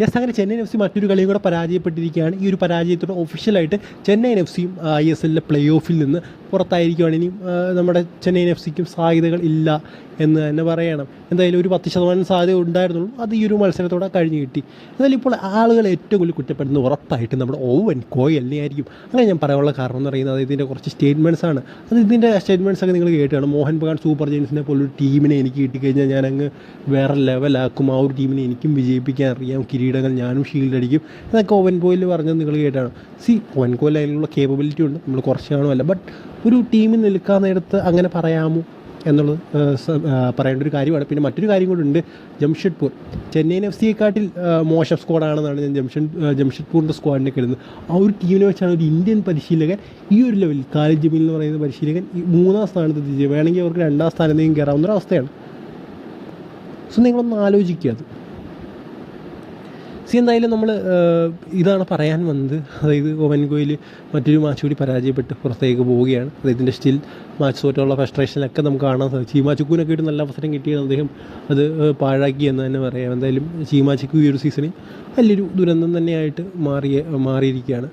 Yes അങ്ങനെ Chennaiyin F C മറ്റൊരു കളിയും കൂടെ പരാജയപ്പെട്ടിരിക്കുകയാണ്. ഈ ഒരു പരാജയത്തോടെ ഒഫീഷ്യലായിട്ട് ചെന്നൈയിൻ എഫ് സിയും ഐ എസ് എല്ലിലെ പ്ലേ ഓഫിൽ നിന്ന് പുറത്തായിരിക്കുകയാണ് ഇനിയും ആ, നമ്മുടെ ചെന്നൈയിൻ എഫ് സിക്കും സാധ്യതകൾ ഇല്ല എന്ന് തന്നെ പറയണം. എന്തായാലും ഒരു പത്ത് ശതമാനം സാധ്യത ഉണ്ടായിരുന്നുള്ളൂ. അത് ഈ ഒരു മത്സരത്തോടെ കഴിഞ്ഞ് കിട്ടി. എന്നാലും ഇപ്പോൾ ആളുകൾ ഏറ്റവും കൂടുതൽ കുറ്റപ്പെടുന്നത് ഉറപ്പായിട്ട് നമ്മുടെ ഓവൻ കോയലിനെ ആയിരിക്കും അങ്ങനെ ഞാൻ പറയാനുള്ള കാരണം എന്ന് പറയുന്നത് ഇതിന്റെ കുറച്ച് സ്റ്റേറ്റ്മെന്റ്സ് ആണ്. അത് ഇതിന്റെ സ്റ്റേറ്റ്മെന്റ്സ് ഒക്കെ നിങ്ങൾ കേട്ടാണ് മോഹൻ ബഗാൻ സൂപ്പർ ജെയിൻസിനെ പോലൊരു ടീമിനെ എനിക്ക് കിട്ടിക്കഴിഞ്ഞാൽ ഞാൻ അങ്ങ് വേറെ ലെവലാക്കും ആ ഒരു ടീമിനെ എനിക്കും വിജയിപ്പിക്കാൻ അറിയാം. കിരീടങ്ങൾ ഞാനും ഷീൽഡ് അടിക്കും. എന്നൊക്കെ ഓവൻ കോയിൽ പറഞ്ഞത് നിങ്ങൾ കേട്ടാണ്. സി ഓവൻ കോയിൽ അതിനുള്ള കേപ്പബിലിറ്റി ഉണ്ട്. നമ്മൾ കുറച്ച് കാണുമല്ല ബട്ട് ഒരു ടീമിൽ നിൽക്കാൻ നേരത്ത് അങ്ങനെ പറയാമോ എന്നുള്ളത് പറയേണ്ട ഒരു കാര്യമാണ്. പിന്നെ മറ്റൊരു കാര്യം കൂടെ ഉണ്ട്. ജംഷഡ്പൂർ. ചെന്നൈയിൻ എഫ് സിയെക്കാട്ടിൽ മോശം സ്ക്വാഡാണെന്നാണ് ഞാൻ ജംഷഡ് ജംഷഡ്പൂറിന്റെ സ്ക്വാഡിനെ കരുതുന്നത് ആ ഒരു ടീമിനെ വെച്ചാണ് ഒരു ഇന്ത്യൻ പരിശീലകൻ ഈ ഒരു ലെവലിൽ കാലിദ് ജമീൽ എന്ന് പറയുന്ന പരിശീലകൻ ഈ മൂന്നാം സ്ഥാനത്ത് എത്തിച്ചത്. വേണമെങ്കിൽ അവർക്ക് രണ്ടാം സ്ഥാനത്തേക്കും കയറാവുന്ന ഒരു അവസ്ഥയാണ്. സോ നിങ്ങളൊന്ന് ആലോചിക്കുക അത്. സി എന്തായാലും നമ്മൾ ഇതാണ് പറയാൻ വന്നത്. അതായത് ഓവൻ ഗോയിൽ മറ്റൊരു മാച്ച് കൂടി പരാജയപ്പെട്ട് പുറത്തേക്ക് പോവുകയാണ്. അദ്ദേഹത്തിന്റെ സ്റ്റിൽ മാച്ച് തോറ്റുള്ള ഫ്രസ്ട്രേഷനൊക്കെ നമുക്ക് കാണാൻ സാധിച്ചു. ചീമാച്ചുക്കൂനൊക്കെ ഒരു നല്ല അവസരം കിട്ടിയത് അദ്ദേഹം അത് പാഴാക്കി എന്ന് തന്നെ പറയാം. എന്തായാലും ചീമാച്ചുക്കു ഈ ഒരു സീസണിൽ വലിയൊരു ദുരന്തം തന്നെയായിട്ട് മാറിയ മാറിയിരിക്കുകയാണ്.